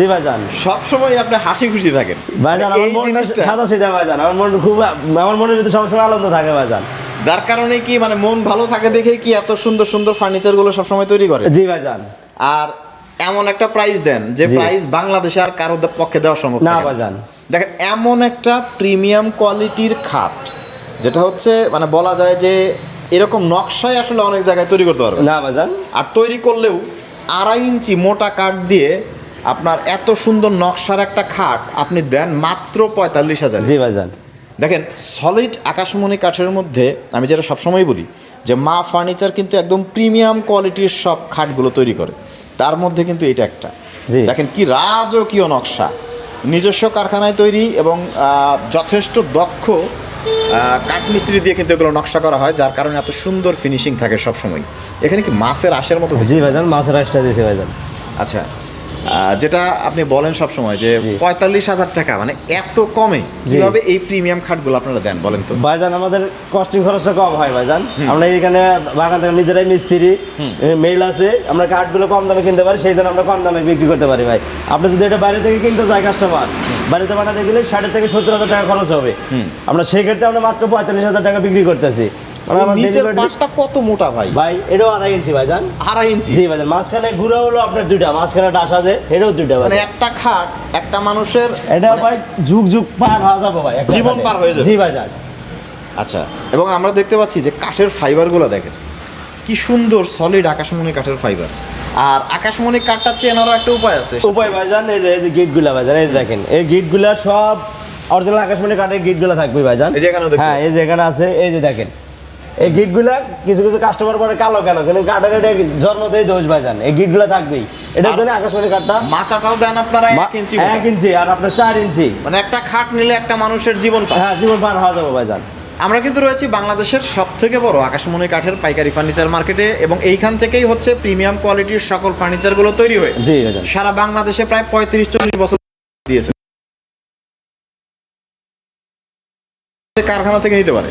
জি ভাইজান। সবসময় আপনি হাসি খুশি থাকেন। ভাইজান এই জিনিসটা সাদা ভাইজান আমার মন খুব আমার মনের ভিতরে সবসময় আনন্দ থাকে ভাইজান। যার কারণে কি মানে মন ভালো থাকে দেখে কি এত সুন্দর সুন্দর ফার্নিচারগুলো সবসময় তৈরি করে? জি ভাইজান। আর এমন একটা প্রাইস দেন যে। প্রাইস বাংলাদেশে আর কারও পক্ষে দেওয়া সম্ভব না ভাইজান। দেখেন এমন একটা প্রিমিয়াম কোয়ালিটির খাট যেটা হচ্ছে মানে বলা যায় যে এরকম নকশায় আসলে অনেক জায়গায় তৈরি করতে পারবে না ভাইজান। আর তৈরি করলেও আড়াই ইঞ্চি মোটা কাঠ দিয়ে আপনার এত সুন্দর নকশার একটা খাট আপনি দেন মাত্র পঁয়তাল্লিশ হাজার। জি ভাইজান। দেখেন সলিড আকাশমণি কাঠের মধ্যে আমি যেটা সবসময় বলি যে মা ফার্নিচার কিন্তু একদম প্রিমিয়াম কোয়ালিটির সব খাটগুলো তৈরি করে। তার মধ্যে কিন্তু এটা একটা। দেখেন কি রাজকীয় নকশা। নিজস্ব কারখানায় তৈরি এবং যথেষ্ট দক্ষ কাঠমিস্ত্রি দিয়ে কিন্তু এগুলো নকশা করা হয় যার কারণে এত সুন্দর ফিনিশিং থাকে সবসময় এখানে কি মাছের আশের মতো জি ভাইজান মাছের রাইসটা দিয়েছি ভাইজান। আচ্ছা। যেটা আপনি বলেন সব সময় যে পঁয়তাল্লিশ হাজার টাকা মানে এত কমে কীভাবে এই প্রিমিয়াম খাটগুলো আপনারা দেন বলেন তো? ভাইজান আমাদের কস্টিং খরচটা কম হয় ভাইজান। আমরা এখানে বাগান থেকে নিজেরাই মিস্ত্রি মেল আছে আমরা কাঠগুলো কম দামে কিনতে পারি সেই জন্য আমরা কম দামে বিক্রি করতে পারি ভাই। আপনি যদি এটা বাইরে থেকে কিনতে চাই কাস্টমার বাড়িতে বানাতে গেলে ষাট থেকে সত্তর হাজার টাকা খরচ হবে। আমরা সেক্ষেত্রে আমরা মাত্র পঁয়তাল্লিশ হাজার টাকা বিক্রি করতেছি। নিচের পাটটা কত মোটা ভাই? ভাই এটাও আড়াই ইঞ্চি ভাইজান। আড়াই ইঞ্চি? জি ভাইজান মাঝখানে ঘুরে হলো আপনার দুইটা মাঝখানে ডাস আছে এটাও দুইটা মানে একটা খাট একটা মানুষের এটা মানে- ভাই যুগ যুগ পার হওয়া যাবে ভাই জীবন পার হয়ে যাবে। জি ভাইজান। আচ্ছা এবং আমরা দেখতে পাচ্ছি যে কাঠের ফাইবারগুলো দেখেন। কি সুন্দর সলিড আকাশমণি কাঠের ফাইবার। আর আকাশমণি কাঠটা চেনারও একটা উপায় আছে। উপায় ভাই ভাইজান এই যে এই যে গেটগুলা ভাইজান এই যে দেখেন এই গেটগুলা সব অরিজিনাল আকাশমণি কাঠের গেটগুলা থাকবে ভাইজান। এই যে দেখতে হ্যাঁ এই। যে এখানে আছে এই যে দেখেন। এই গেটগুলা কিছু কিছু কাস্টমার পরে কালো কেন? কিন্তু কাঠের এটা জন্মতেই দোষ ভাইজান। এই গেটগুলা থাকবেই। এটার জন্য আকাশমণি কাঠটা মাচাটাও দেন আপনারা এক ইঞ্চি এক ইঞ্চি আর আপনার চার ইঞ্চি। মানে একটা খাট নিলে একটা মানুষের জীবন হ্যাঁ জীবন পার হওয়া যাবে ভাইজান। আমরা কিন্তু রয়েছি বাংলাদেশের সব থেকে বড় আকাশমণি কাঠের পাইকারি ফার্নিচার মার্কেটে এবং এইখান থেকেই হচ্ছে প্রিমিয়াম কোয়ালিটির সকল ফার্নিচারগুলো তৈরি হয়ে। সারা বাংলাদেশে প্রায় পঁয়ত্রিশ চল্লিশ বছর দিয়েছে। কারখানা থেকে নিতে পারে।